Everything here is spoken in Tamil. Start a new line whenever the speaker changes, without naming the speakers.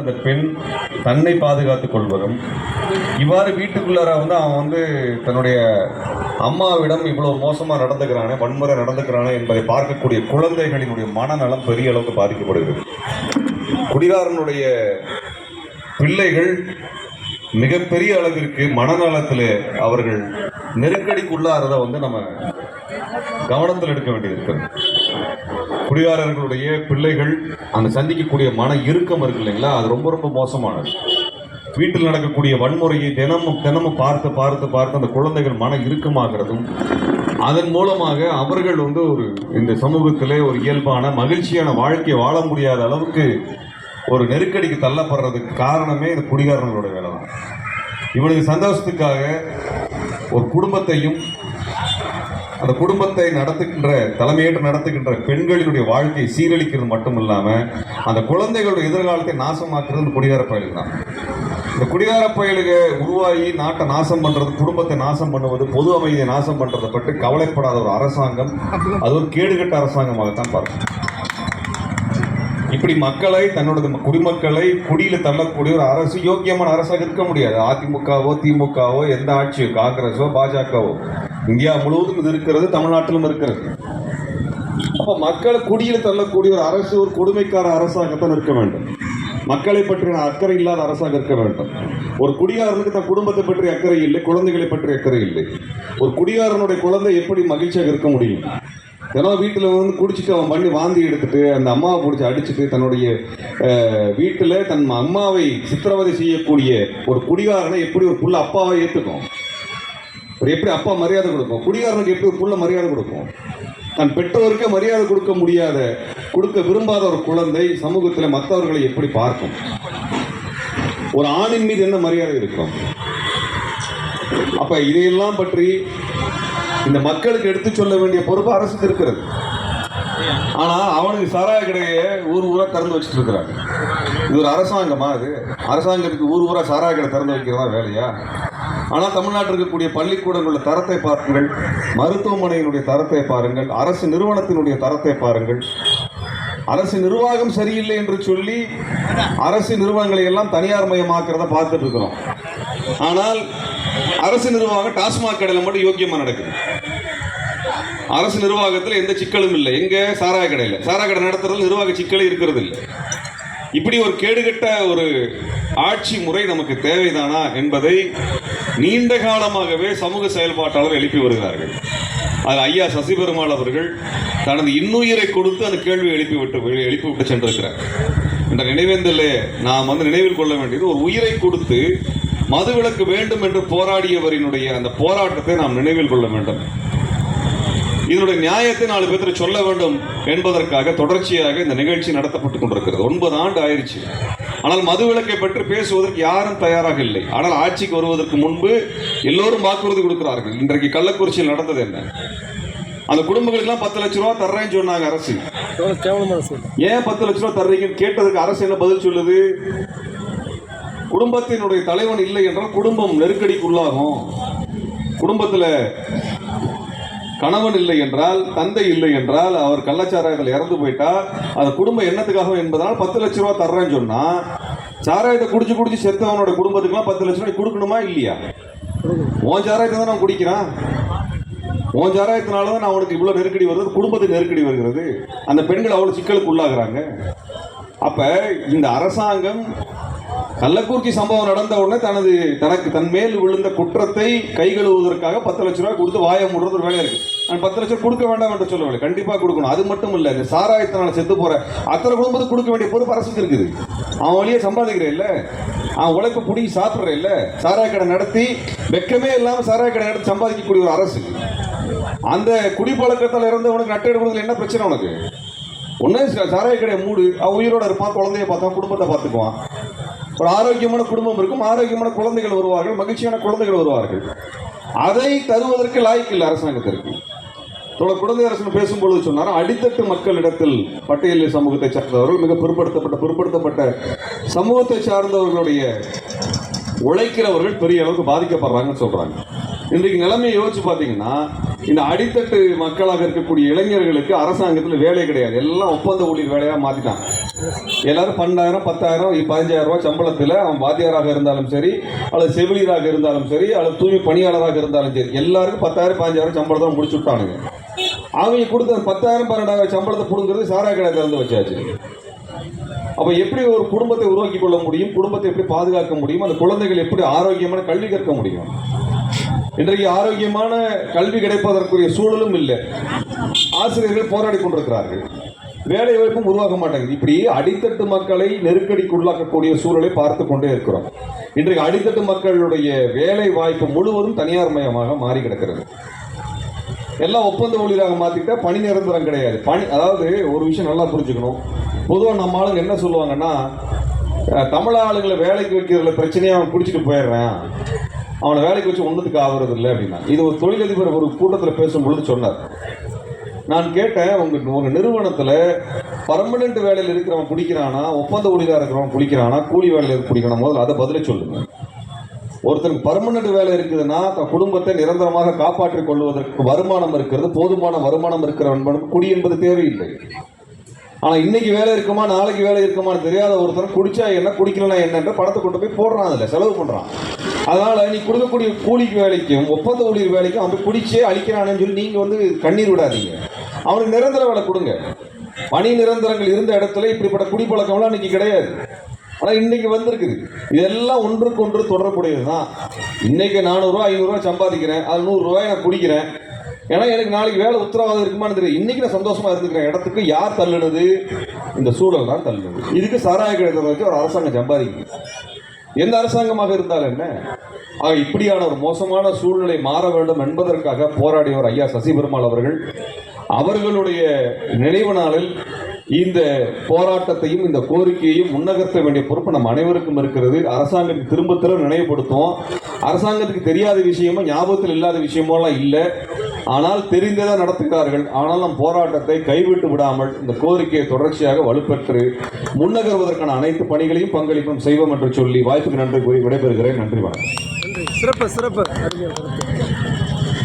அந்த பெண் தன்னை பாதுகாத்துக் கொள்வதும் இவ்வாறு வீட்டுக்குள்ளார வந்து அவன் வந்து தன்னுடைய அம்மாவிடம் இவ்வளவு மோசமா நடந்துக்கிறானே வன்முறை நடந்துக்கிறானே என்பதை பார்க்கக்கூடிய குழந்தைகளினுடைய மனநலம் பெரிய அளவுக்கு பாதிக்கப்படுகிறது. குடிகாரனுடைய பிள்ளைகள் மிகப்பெரிய அளவிற்கு மனநலத்தில் அவர்கள் நெருக்கடிக்குள்ளாரதை வந்து நம்ம கவனத்தில் எடுக்க வேண்டியது இருக்கிறது. குடிகாரர்களுடைய பிள்ளைகள் அந்த சந்திக்கக்கூடிய மன இறுக்கம் இருக்கு இல்லைங்களா? அது ரொம்ப ரொம்ப மோசமானது. வீட்டில் நடக்கக்கூடிய வன்முறையை தினமும் தினமும் பார்த்து பார்த்து பார்த்து அந்த குழந்தைகள் மன இறுக்கமாகிறதும் அதன் மூலமாக அவர்கள் வந்து ஒரு இந்த சமூகத்திலே ஒரு இயல்பான மகிழ்ச்சியான வாழ்க்கையை வாழ முடியாத அளவுக்கு ஒரு நெருக்கடிக்கு தள்ளப்படுறதுக்கு காரணமே இந்த குடிகாரர்களோட வேலை தான் இவனுக்கு சந்தோஷத்துக்காக ஒரு குடும்பத்தையும் அந்த குடும்பத்தை நடத்துகின்ற தலைமையேற்று நடத்துகின்ற பெண்களினுடைய வாழ்க்கையை சீரழிக்கிறது மட்டும் இல்லாமல் அந்த குழந்தைகளுடைய எதிர்காலத்தை நாசமாக்குறது இந்த குடிகார பயலுக்கு தான். இந்த குடிகார பயலுக உருவாகி நாட்டை நாசம் பண்ணுறது குடும்பத்தை நாசம் பண்ணுவது பொது அமைதியை நாசம் பண்றதை பற்றி கவலைப்படாத ஒரு அரசாங்கம் அது ஒரு கேடுகட்ட அரசாங்கமாகத்தான் பார்க்கும். இப்படி மக்களை தன்னோட குடிமக்களை குடியில தள்ளக்கூடிய ஒரு அரசு யோக்கியமான அரசாக இருக்க முடியாது. அதிமுகவோ திமுகவோ எந்த ஆட்சியோ காங்கிரஸோ பாஜகவோ. இந்தியா முழுவதும் இது இருக்கிறது தமிழ்நாட்டிலும் இருக்கிறது. அப்போ மக்களை குடியில் தள்ளக்கூடிய ஒரு அரசு ஒரு கொடுமைக்கார அரசாகத்தான் இருக்க வேண்டும். மக்களை பற்றின அக்கறை இல்லாத அரசாக இருக்க வேண்டும். ஒரு குடிகாரனுக்கு தன் குடும்பத்தை பற்றி அக்கறை இல்லை குழந்தைகளை பற்றி அக்கறை இல்லை. ஒரு குடிகாரனுடைய குழந்தை எப்படி மகிழ்ச்சியாக இருக்க முடியும்? ஏன்னா வீட்டில் வந்து குடிச்சிட்டு அவன் பண்ணி வாந்தி எடுத்துட்டு அந்த அம்மாவை பிடிச்சி அடிச்சுட்டு தன்னுடைய வீட்டில் தன் அம்மாவை சித்திரவதை செய்யக்கூடிய ஒரு குடிகாரனை எப்படி ஒரு புள்ள அப்பாவை ஏற்றுக்கும் ஒரு எப்படி அப்பா மரியாதை கொடுப்போம் குடிகாரனுக்கு எப்படி ஒரு புள்ள மரியாதை கொடுப்போம் தன் பெற்றோருக்கே மரியாதை கொடுக்க முடியாத கொடுக்க விரும்பாத ஒரு குழந்தை சமூகத்தில் மற்றவர்களை எப்படி பார்க்கும்? ஒரு ஆணின் மீது என்ன மரியாதை இருக்கும்? அப்ப இதையெல்லாம் பற்றி இந்த மக்களுக்கு எடுத்து சொல்ல வேண்டிய பொறுப்பு அரசுக்கு இருக்கிறது. ஆனா அவனுக்கு சாராய கடையை ஊர் ஊரா திறந்து வச்சுட்டு இருக்கிறாங்க. இது ஒரு அரசாங்கமா அது? அரசாங்கத்துக்கு ஊர் ஊரா சாராய கடை திறந்து வைக்கிறதா வேலையா? ஆனால் தமிழ்நாட்டில் இருக்கக்கூடிய பள்ளிக்கூடங்களுடைய தரத்தை பாருங்கள் மருத்துவமனையினுடைய தரத்தை பாருங்கள் அரசு நிறுவனத்தினுடைய தரத்தை பாருங்கள். அரசு நிர்வாகம் சரியில்லை என்று சொல்லி அரசு நிறுவனங்களை எல்லாம் தனியார் மயமாக்குறத பார்த்துட்டு இருக்கிறோம். ஆனால் அரசு நிர்வாகம் டாஸ்மாக் கடையில் மட்டும் யோக்கியமாக நடக்குது. அரசு நிர்வாகத்தில் எந்த சிக்கலும் இல்லை. எங்கே சாராய கடையில்? சாராய கடை நடத்துறது நிர்வாக சிக்கலே இருக்கிறது இல்லை இப்படி ஒரு கேடுகட்ட ஒரு ஆட்சி முறை நமக்கு தேவைதானா என்பதை நீண்ட காலமாகவே சமூக செயல்பாட்டாளர் எழுப்பி வருகிறார்கள். அது ஐயா சசிபெருமாள் அவர்கள் தனது இன்னுயிரை கொடுத்து அந்த கேள்வியை எழுப்பி விட்டு எழுப்பி விட்டு சென்றிருக்கிறார். என்ற நினைவேந்தலே நாம் வந்து நினைவில் கொள்ள வேண்டியது ஒரு உயிரை கொடுத்து மதுவிலக்கு வேண்டும் என்று போராடியவரினுடைய அந்த போராட்டத்தை நாம் நினைவில் கொள்ள வேண்டும். இதனுடைய நியாயத்தை நாலு பேர்த்து சொல்ல வேண்டும் என்பதற்காக தொடர்ச்சியாக இந்த நிகழ்ச்சி நடத்தப்பட்டுக் கொண்டிருக்கிறது. ஒன்பது ஆண்டு ஆயிடுச்சு ஆனால் மதுவிலக்கை பற்றி பேசுவதற்கு யாரும் தயாராக இல்லை. ஆனால் ஆட்சிக்கு வருவதற்கு முன்பு எல்லோரும் வாக்குறுதி கொடுக்கிறார்கள். இன்றைக்கு கள்ளக்குறிச்சியில் நடந்தது என்ன? அந்த குடும்பங்களுக்கெல்லாம் பத்து லட்ச ரூபா தர்றேன்னு சொன்னாங்க அரசு. ஏன் பத்து லட்ச ரூபா தர்றீங்கன்னு கேட்டதுக்கு அரசு என்ன பதில் சொல்லுது? குடும்பத்தினுடைய தலைவன் இல்லை என்றால் குடும்பம் நெருக்கடிக்குள்ளாகும் குடும்பத்தில் கணவன் இல்லை என்றால் தந்தை இல்லை என்றால் அவர் கள்ளச்சாராயத்தில் இறந்து போயிட்டா அந்த குடும்பம் என்னத்துக்காக என்பதனால் பத்து லட்ச ரூபா தர்றேன்னு சொன்னா சாராயத்தை குடிச்சு குடிச்சு செத்தவனோட குடும்பத்துக்குலாம் பத்து லட்ச ரூபாய் கொடுக்கணுமா இல்லையா? உன் சாராயத்தை தான் நான் குடிக்கிறான். உன் சாராயத்தினால தான் நான் அவனுக்கு இவ்வளோ நெருக்கடி வருது குடும்பத்துக்கு நெருக்கடி வருகிறது. அந்த பெண்கள் அவ்வளோ சிக்கலுக்கு உள்ளாகிறாங்க அப்ப இந்த அரசாங்கம் கள்ளக்குறிச்சி சம்பவம் நடந்த உடனே தனது தனக்கு தன் மேல் விழுந்த குற்றத்தை கை கழுவுவதற்காக பத்து லட்ச ரூபாய் கொடுத்து வாய முடுறது ஒரு வேலையா இருக்கு. நான் பத்து லட்சம் கொடுக்க வேண்டாம் என்று சொல்லவில்லை கண்டிப்பா கொடுக்கணும். அது மட்டும் இல்ல இந்த சாராயத்தினால செத்து போற அத்தனை குடும்பத்துக்கு கொடுக்க வேண்டிய பொறுப்பு அரசுக்கு இருக்குது. அவன் வழியே சம்பாதிக்கிறேன் இல்ல. அவன் உழைப்பு புடி சாப்பிட்ற இல்ல. சாராய கடை நடத்தி வெக்கமே இல்லாம சாராய கடை நடத்தி சம்பாதிக்கக்கூடிய ஒரு அரசு. அந்த குடிப்பழக்கத்தில் இறந்தவனுக்கு நட்டை கொடுக்கல என்ன பிரச்சனை உனக்கு? ஒன்று சாராய கடையை மூடு. அவன் உயிரோட இருப்பான் குழந்தைய பார்த்தான் குடும்பத்தை பார்த்துக்குவான். ஒரு ஆரோக்கியமான குடும்பம் இருக்கும். ஆரோக்கியமான குழந்தைகள் வருவார்கள். மகிழ்ச்சியான குழந்தைகள் வருவார்கள். அதை தருவதற்கு லாய்க்கு இல்லை அரசாங்கத்திற்கு. தொடர் குழந்தை அரசு பேசும்பொழுது சொன்னார் அடித்தட்டு மக்களிடத்தில் பட்டியலில் சமூகத்தை சார்ந்தவர்கள் மிக பிற்படுத்தப்பட்ட பிற்படுத்தப்பட்ட சமூகத்தை சார்ந்தவர்களுடைய உழைக்கிறவர்கள் பெரிய அளவுக்கு பாதிக்கப்படுறாங்கன்னு சொல்கிறாங்க இன்றைக்கு நிலைமையை யோசிச்சு பார்த்தீங்கன்னா இந்த அடித்தட்டு மக்களாக இருக்கக்கூடிய இளைஞர்களுக்கு அரசாங்கத்தில் வேலை கிடையாது. எல்லாம் ஒப்பந்த ஊழியர் வேலையாக மாற்றிட்டான் எல்லாரும் பன்னெண்டாயிரம் பத்தாயிரம் பதினஞ்சாயிரம் ரூபாய் சம்பளத்தில் அவன் வாத்தியாராக இருந்தாலும் சரி அல்லது செவிலியராக இருந்தாலும் சரி அல்லது தூய்மை பணியாளராக இருந்தாலும் சரி எல்லாருக்கும் பத்தாயிரம் பதினஞ்சாயிரம் சம்பளத்தை முடிச்சு விட்டானுங்க. அவங்க கொடுத்த பத்தாயிரம் பன்னெண்டாயிரம் சம்பளத்தை பிடுங்கிறது சாராய கடை திறந்து வச்சாச்சு. அப்போ எப்படி ஒரு குடும்பத்தை உருவாக்கி கொள்ள முடியும்? குடும்பத்தை எப்படி பாதுகாக்க முடியும்? அந்த குழந்தைகள் எப்படி ஆரோக்கியமான கல்வி கற்க முடியும்? இன்றைக்கு ஆரோக்கியமான கல்வி கிடைப்பதற்குரிய சூழலும் இல்லை. ஆசிரியர்கள் போராடி கொண்டிருக்கிறார்கள். வேலை வாய்ப்பும் உருவாக்க மாட்டேங்குது. இப்படி அடித்தட்டு மக்களை நெருக்கடிக்கு உள்ளாக்கக்கூடிய சூழலை பார்த்து கொண்டே இருக்கிறோம். இன்றைக்கு அடித்தட்டு மக்களுடைய வேலை வாய்ப்பு முழுவதும் தனியார் மயமாக மாறி கிடக்கிறது. எல்லாம் ஒப்பந்த ஊழியராக மாத்திக்கிட்டா பணி நிரந்தரம் கிடையாது. பணி அதாவது ஒரு விஷயம் நல்லா புரிஞ்சுக்கணும். பொதுவாக நம்ம ஆளுங்க என்ன சொல்லுவாங்கன்னா அஹ், தமிழ் ஆளுங்களை வேலைக்கு வைக்கிறதுல பிரச்சனையை அவன் பிடிச்சிட்டு போயிடுறேன். அவனை வேலைக்கு வச்சு ஒன்றுத்துக்கு ஆகுறது இல்லை அப்படின்னா இது ஒரு தொழிலதிபர் ஒரு கூட்டத்தில் பேசும் பொழுது சொன்னார். நான் கேட்டேன் உங்க உங்க நிறுவனத்தில் பர்மனெண்ட் வேலையில் இருக்கிறவன் பிடிக்கிறானா ஒப்பந்த ஊழியராக இருக்கிறவன் பிடிக்கிறானா கூலி வேலையில் பிடிக்கிறான் முதல்ல அதை பதிலை சொல்லுங்க. ஒருத்தருக்கு பர்மனெண்ட் வேலை இருக்குதுன்னா தன் குடும்பத்தை நிரந்தரமாக காப்பாற்றிக் கொள்வதற்கு வருமானம் இருக்கிறது போதுமான வருமானம் இருக்கிறவன் குடி என்பது தேவையில்லை. ஆனால் இன்னைக்கு வேலை இருக்குமா நாளைக்கு வேலை இருக்குமான்னு தெரியாத ஒருத்தர் குடிச்சா என்ன குடிக்கலனா என்னன்ற படத்தை கொண்டு போய் போடுறான் அதில் செலவு பண்ணுறான் அதனால் நீ கொடுக்கக்கூடிய கூலிக்கு வேலைக்கும் ஒப்பந்த ஊழியர் வேலைக்கும் அவன் குடிச்சே அழிக்கிறானேன்னு சொல்லி நீங்கள் வந்து கண்ணீர் விடாதீங்க. அவனுக்கு நிரந்தர வேலை கொடுங்க. பணி நிரந்தரங்கள் இருந்த இடத்துல இப்படிப்பட்ட குடிப்பழக்கம்லாம் இன்னைக்கு கிடையாது. ஆனால் இன்னைக்கு வந்திருக்குது. இதெல்லாம் ஒன்றுக்கு ஒன்று தொடர்புடையது தான் இன்றைக்கி நானூறுரூவா ஐநூறுரூவா சம்பாதிக்கிறேன் அது நூறுரூவாய் நான் குடிக்கிறேன். ஏன்னா எனக்கு நாளைக்கு வேலை உத்தரவாதம் இருக்குமான்னு தெரியும் இன்னைக்கு நான் சந்தோஷமா இருந்துக்கிறேன் இடத்துக்கு யார் தள்ளுனது? இந்த சூழல் தான் தள்ளுனது. இதுக்கு சாராய கிடைத்ததை வச்சு ஒரு அரசாங்கம் சம்பாதிக்குது. எந்த அரசாங்கமாக இருந்தாலும் என்ன? ஆக இப்படியான ஒரு மோசமான சூழ்நிலை மாற வேண்டும் என்பதற்காக போராடியவர் ஐயா சசிபெருமாள் அவர்கள். அவர்களுடைய நினைவு நாளில் இந்த போராட்டத்தையும் இந்த கோரிக்கையையும் முன்னகர்த்த வேண்டிய பொறுப்பு நம்ம அனைவருக்கும் இருக்கிறது. அரசாங்கத்துக்கு திரும்ப திரும்ப நினைவுபடுத்துவோம். அரசாங்கத்துக்கு தெரியாத விஷயமோ ஞாபகத்தில் இல்லாத விஷயமோலாம் எல்லாம் இல்லை. ஆனால் தெரிந்ததை நடத்துகிறார்கள். ஆனால் நம் போராட்டத்தை கைவிட்டு விடாமல் இந்த கோரிக்கையை தொடர்ச்சியாக வலுப்பெற்று முன்னகர்வதற்கான அனைத்து பணிகளையும் பங்களிப்பும் செய்வோம் என்று சொல்லி வாய்ப்புக்கு நன்றி கூறி விடைபெறுகிறேன். நன்றி வணக்கம்.
சிறப்பு சிறப்பு.